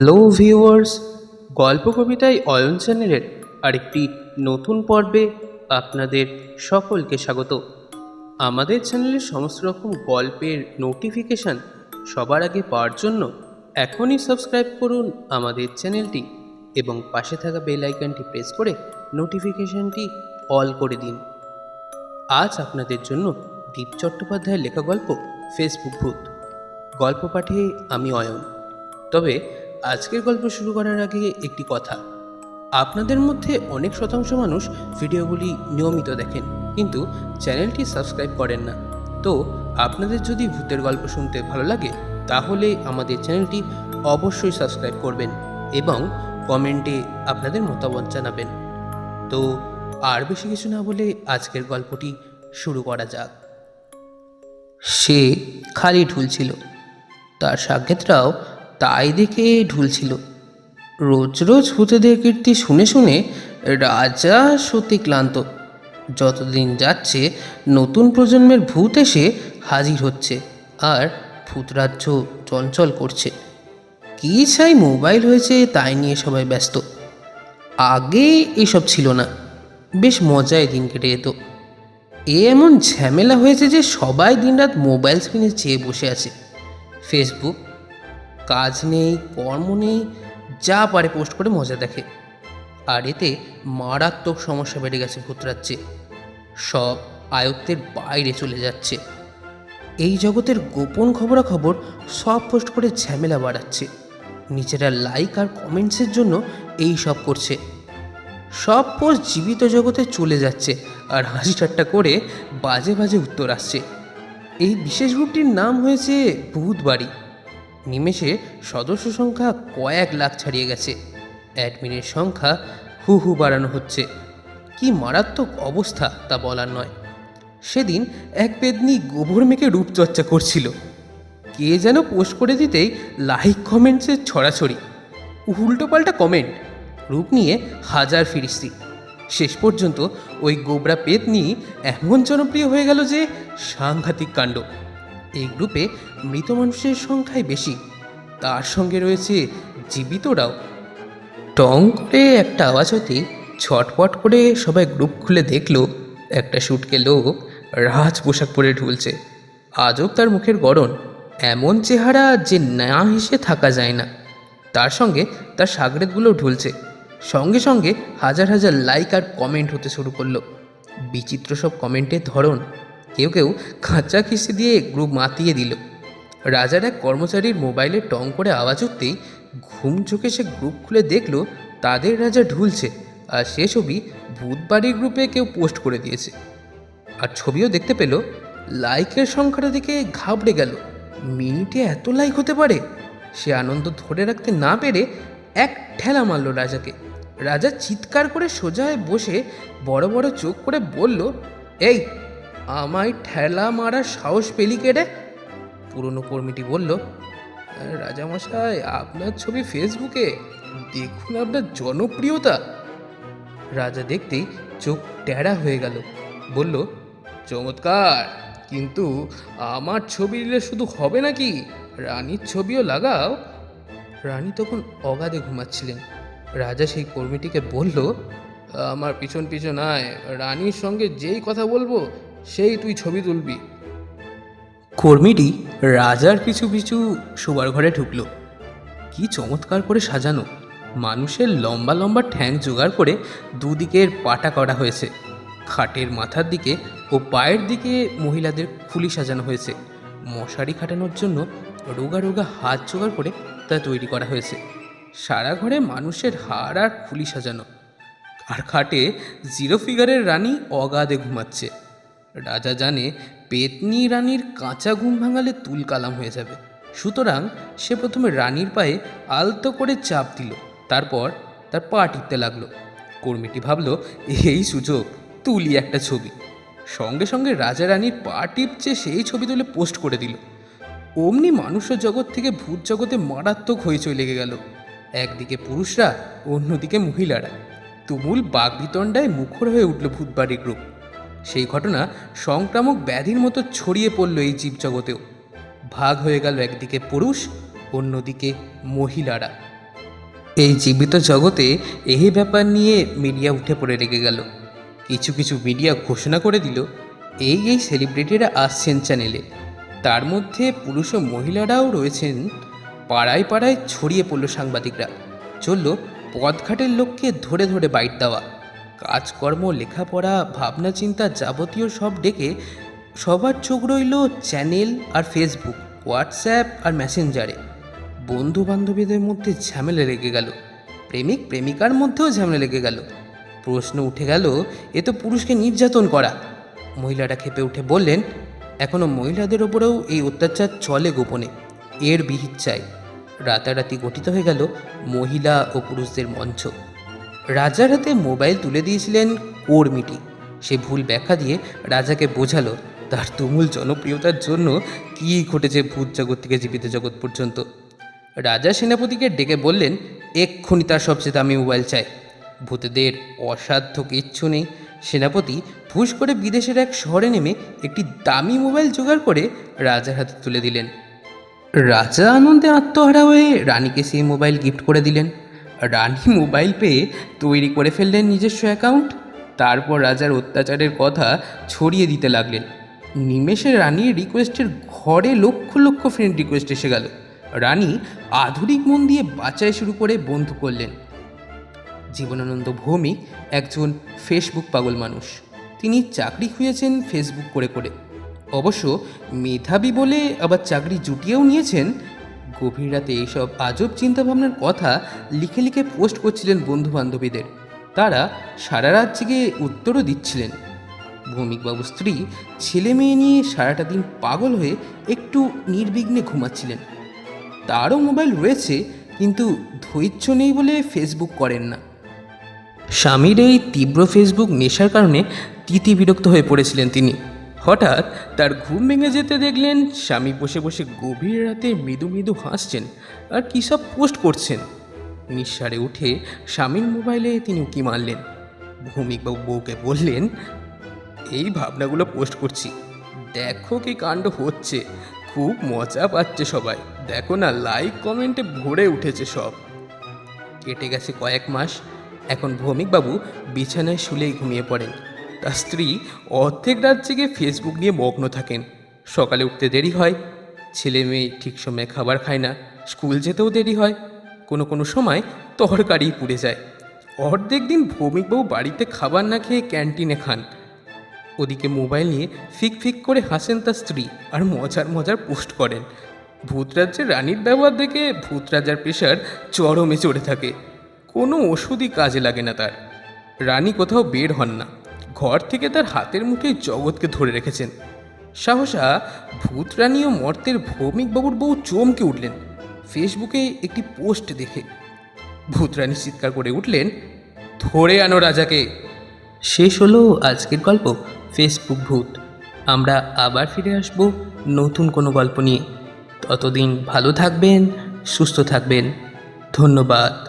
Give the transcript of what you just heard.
Hello viewers গল্প কবিতায় অয়ন চ্যানেলের আরেকটি নতুন পর্বে আপনাদের সকলকে স্বাগত। আমাদের চ্যানেলের সমস্ত রকম গল্পের নোটিফিকেশান সবার আগে পাওয়ার জন্য এখনই সাবস্ক্রাইব করুন আমাদের চ্যানেলটি এবং পাশে থাকা বেল আইকনটি প্রেস করে নোটিফিকেশানটি অল করে দিন। আজ আপনাদের জন্য দীপ চট্টোপাধ্যায়ের লেখা গল্প ফেসবুক ভূত গল্প পাঠে আমি অয়ন। তবে আজকের গল্প শুরু করার আগে একটি কথা। আপনাদের মধ্যে অনেক শতাংশ মানুষ ভিডিওগুলি নিয়মিত দেখেন, কিন্তু চ্যানেলটি সাবস্ক্রাইব করেন না। তো আপনাদের যদি ভূতের গল্প শুনতে ভালো লাগে, তাহলে আমাদের চ্যানেলটি অবশ্যই সাবস্ক্রাইব করবেন এবং কমেন্টে আপনাদের মতামত জানাবেন। তো আর বেশি কিছু না বলে আজকের গল্পটি শুরু করা যাক। সে খালি ঢুলছিল তার সাক্ষেতরাও তাই দেখে ঢুলছিল। রোজ রোজ ভূতেদের কীর্তি শুনে শুনে রাজা সত্যি ক্লান্ত। যতদিন যাচ্ছে, নতুন প্রজন্মের ভূত এসে হাজির হচ্ছে আর ভূতরাজ্য চঞ্চল করছে। কী চাই মোবাইল হয়েছে তাই নিয়ে সবাই ব্যস্ত। আগে এসব ছিল না। বেশ মজায় দিন কেটে যেত। এ এমন ঝামেলা হয়েছে যে সবাই দিনরাত মোবাইল স্ক্রিনে চেয়ে বসে আছে। ফেসবুক কাজ নেই, কর্ম নেই, যা পারে পোস্ট করে মজা দেখে। আর এতে মারাত্মক সমস্যা বেড়ে গেছে ভূতরাজ্যে। সব আয়ত্তের বাইরে চলে যাচ্ছে। এই জগতের গোপন খবরাখবর সব পোস্ট করে ঝামেলা বাড়াচ্ছে। নিজেরা লাইক আর কমেন্টসের জন্য এই সব করছে। সব পোস্ট জীবিত জগতে চলে যাচ্ছে আর হাসি ঠাট্টা করে বাজে বাজে উত্তর আসছে। এই বিশেষ গ্রুপটির নাম হয়েছে ভূত বাড়ি নিমেষে সদস্য সংখ্যা কয়েক লাখ ছাড়িয়ে গেছে। অ্যাডমিনের সংখ্যা হু হু বাড়ানো হচ্ছে। কি মারাত্মক অবস্থা তা বলার নয়। সেদিন এক পেদনি গোবর মেখে রূপচর্চা করছিল। কে যেন পোস্ট করে দিতেই লাইক কমেন্টসের ছড়াছড়ি। উল্টোপাল্টা কমেন্ট, রূপ নিয়ে হাজার ফিরিস্তি। শেষ পর্যন্ত ওই গোবরা পেতনি এমন জনপ্রিয় হয়ে গেল যে সাংঘাতিক কাণ্ড। এই গ্রুপে মৃত মানুষের সংখ্যাই বেশি। তার সঙ্গে রয়েছে জীবিতরাও। টং করে একটা আওয়াজ হতে ছটপট করে সবাই গ্রুপ খুলে দেখল, একটা শুটকে লোক রাজ পোশাক পরে ঢুলছে। আজব তার মুখের গড়ন, এমন চেহারা যে না হেসে থাকা যায় না। তার সঙ্গে তার সাগরেদগুলো ঢুলছে। সঙ্গে সঙ্গে হাজার হাজার লাইক আর কমেন্ট হতে শুরু করল। বিচিত্র সব কমেন্টের ধরন কেউ কেউ খাঁচা খিস্তি দিয়ে গ্রুপ মাতিয়ে দিল। রাজার এক কর্মচারীর মোবাইলে টং করে আওয়াজ উঠতেই ঘুম চোখে সে গ্রুপ খুলে দেখল, তাদের রাজা ঢুলছে আর সে ছবি ভূতবাড়ির গ্রুপে কেউ পোস্ট করে দিয়েছে। আর ছবিও দেখতে পেল, লাইকের সংখ্যাটা দেখে ঘাবড়ে গেল। মিনিটে এত লাইক হতে পারে? সে আনন্দ ধরে রাখতে না পেরে এক ঠেলা মারল রাজাকে। রাজা চিৎকার করে সোজা হয়ে বসে বড় বড় চোখ করে বলল, এই আমায় ঠেলা মারার সাহস পেলি কেটে পুরনো কর্মীটি বলল, রাজামশাই, আপনার ছবি ফেসবুকে, দেখুন আপনার জনপ্রিয়তা। রাজা দেখতেই চোখ ট্যাড়া হয়ে গেল, বলল, চমৎকার, কিন্তু আমার ছবি দিলে শুধু হবে নাকি? রানীর ছবিও লাগাও। রানী তখন অগাধে ঘুমাচ্ছিলেন। রাজা সেই কর্মীটিকে বলল, আমার পিছন পিছন আয়, রানীর সঙ্গে যেই কথা বলব সেই তুই ছবি তুলবি। কর্মীটি রাজার পিছু পিছু শোবার ঘরে ঢুকলো। কি চমৎকার করে সাজানো। মানুষের লম্বা লম্বা ঠ্যাং জোগাড় করে দুদিকের পাটা করা হয়েছে। খাটের মাথার দিকে ও পায়ের দিকে মহিলাদের খুলি সাজানো হয়েছে। মশারি খাটানোর জন্য রোগা রোগা হাত জোগাড় করে তা তৈরি করা হয়েছে। সারা ঘরে মানুষের হাড় আর খুলি সাজানো। আর খাটে জিরো ফিগারের রানী অগাধে ঘুমাচ্ছে। রাজা জানে পেতনি রানীর কাঁচা ঘুম ভাঙালে তুল কালাম হয়ে যাবে। সুতরাং সে প্রথমে রানীর পায়ে আলতো করে চাপ দিল, তারপর তার পা টিপতে লাগল। কর্মীটি ভাবলো, এই সুযোগ, তুলি একটা ছবি। সঙ্গে সঙ্গে রাজা রানীর পা টিপছে সেই ছবি তুলে পোস্ট করে দিল। অমনি মানুষের জগৎ থেকে ভূত জগতে মারাত্মক হইচই লেগে গেল। একদিকে পুরুষরা, অন্যদিকে মহিলারা। তুমুল বাগবিতণ্ডায় মুখর হয়ে উঠল ভূতবাড়ি গ্রুপ। সেই ঘটনা সংক্রামক ব্যাধির মতো ছড়িয়ে পড়ল এই জীবজগতেও। ভাগ হয়ে গেল একদিকে পুরুষ, অন্যদিকে মহিলারা। এই জীবিত জগতে এই ব্যাপার নিয়ে মিডিয়া উঠে পড়ে রেগে গেল। কিছু কিছু মিডিয়া ঘোষণা করে দিল, এই এই সেলিব্রিটিরা আসছেন চ্যানেলে। তার মধ্যে পুরুষ ও মহিলারাও রয়েছেন। পাড়ায় পাড়ায় ছড়িয়ে পড়ল সাংবাদিকরা। চলল পথঘাটের লোককে ধরে ধরে বাইট দেওয়া। কাজকর্ম, লেখাপড়া, ভাবনা চিন্তা যাবতীয় সব ডেকে সবার চোখ রইল চ্যানেল আর ফেসবুক, হোয়াটসঅ্যাপ আর মেসেঞ্জারে। বন্ধু বান্ধবীদের মধ্যে ঝামেলা লেগে গেল। প্রেমিক প্রেমিকার মধ্যেও ঝামেলা লেগে গেল। প্রশ্ন উঠে গেল, এ তো পুরুষকে নির্যাতন করা। মহিলারা খেপে উঠে বললেন এখনও মহিলাদের ওপরেও এই অত্যাচার চলে গোপনে। এর বিহিত চাই। রাতারাতি গঠিত হয়ে গেল মহিলা ও পুরুষদের মঞ্চ। রাজার হাতে মোবাইল তুলে দিয়েছিলেন কর্মীটি সে ভুল ব্যাখ্যা দিয়ে রাজাকে বোঝালো, তার তুমুল জনপ্রিয়তার জন্য কী ঘটেছে ভূত জগৎ থেকে জীবিত জগৎ পর্যন্ত? রাজা সেনাপতিকে ডেকে বললেন, এক্ষুনি তার সবচেয়ে দামি মোবাইল চাই। ভূতেদের অসাধ্য কিচ্ছু নেই। সেনাপতি ফুস করে বিদেশের এক শহরে নেমে একটি দামি মোবাইল জোগাড় করে রাজার হাতে তুলে দিলেন। রাজা আনন্দে আত্মহারা হয়ে রানীকে সেই মোবাইল গিফট করে দিলেন। রানী মোবাইল পেয়ে তৈরি করে ফেললেন নিজস্ব অ্যাকাউন্ট। তারপর রাজার অত্যাচারের কথা ছড়িয়ে দিতে লাগলেন। নিমেষে রানীর রিকোয়েস্টের ঘরে লক্ষ লক্ষ ফ্রেন্ড রিকোয়েস্ট এসে গেল। রানী আধুনিক মন দিয়ে বাঁচাই শুরু করে বন্ধু করলেন। জীবনানন্দ ভৌমিক একজন ফেসবুক পাগল মানুষ। তিনি চাকরি খুঁজেছেন ফেসবুক করে করে। অবশ্য মেধাবী বলে আবার চাকরি জুটিয়েও নিয়েছেন গভীর রাতে এইসব আজব চিন্তাভাবনার কথা লিখে লিখে পোস্ট করছিলেন বন্ধু বান্ধবীদের তারা সারা রাত জেগে উত্তরও দিচ্ছিলেন। ভৌমিকবাবু স্ত্রী ছেলে মেয়ে নিয়ে সারাটা দিন পাগল হয়ে একটু নির্বিঘ্নে ঘুমাচ্ছিলেন। তারও মোবাইল রয়েছে, কিন্তু ধৈর্য নেই বলে ফেসবুক করেন না। স্বামীর এই তীব্র ফেসবুক নেশার কারণে তিতি বিরক্ত হয়ে পড়েছিলেন তিনি। হঠাৎ তার ঘুম ভেঙে যেতে দেখলেন স্বামী বসে বসে গভীর রাতে মৃদু মৃদু হাসছেন আর কী সব পোস্ট করছেন। নিঃসারে উঠে স্বামীর মোবাইলে তিনি উকি মারলেন। ভৌমিকবাবু বউকে বললেন, এই ভাবনাগুলো পোস্ট করছি। দেখো কি কাণ্ড হচ্ছে। খুব মজা পাচ্ছে সবাই। দেখো না, লাইক, কমেন্টে ভরে উঠেছে সব। কেটে গেছে কয়েক মাস। এখন ভৌমিকবাবু বিছানায় শুলেই ঘুমিয়ে পড়েন। তার স্ত্রী অর্ধেক রাত জেগে ফেসবুক নিয়ে মগ্ন থাকেন। সকালে উঠতে দেরি হয়। ছেলে মেয়ে ঠিক সময়ে খাবার খায় না। স্কুল যেতেও দেরি হয়। কোনো কোনো সময় তরকারি পুড়ে যায়। অর্ধেক দিন ভৌমিকবাবু বাড়িতে খাবার না খেয়ে ক্যান্টিনে খান। ওদিকে মোবাইল নিয়ে ফিক ফিক করে হাসেন তার স্ত্রী আর মজার মজার পোস্ট করেন। ভূতরাজ্যের রানীর ব্যবহার দেখে ভূতরাজার প্রেশার চরমে চড়ে থাকে। কোনো ওষুধই কাজে লাগে না তার। রানী কোথাও বের হন না। ঘর থেকে তার হাতের মুঠে জগৎকে ধরে রেখেছেন। সাহসা ভূত রানী ও মর্তের ভৌমিকবাবুর বউ চমকে উঠলেন। ফেসবুকে একটি পোস্ট দেখে ভূতরানী চিৎকার করে উঠলেন, ধরে আনো রাজাকে! শেষ হলো আজকের গল্প, ফেসবুক ভূত। আমরা আবার ফিরে আসব নতুন কোনো গল্প নিয়ে। ততদিন ভালো থাকবেন, সুস্থ থাকবেন। ধন্যবাদ।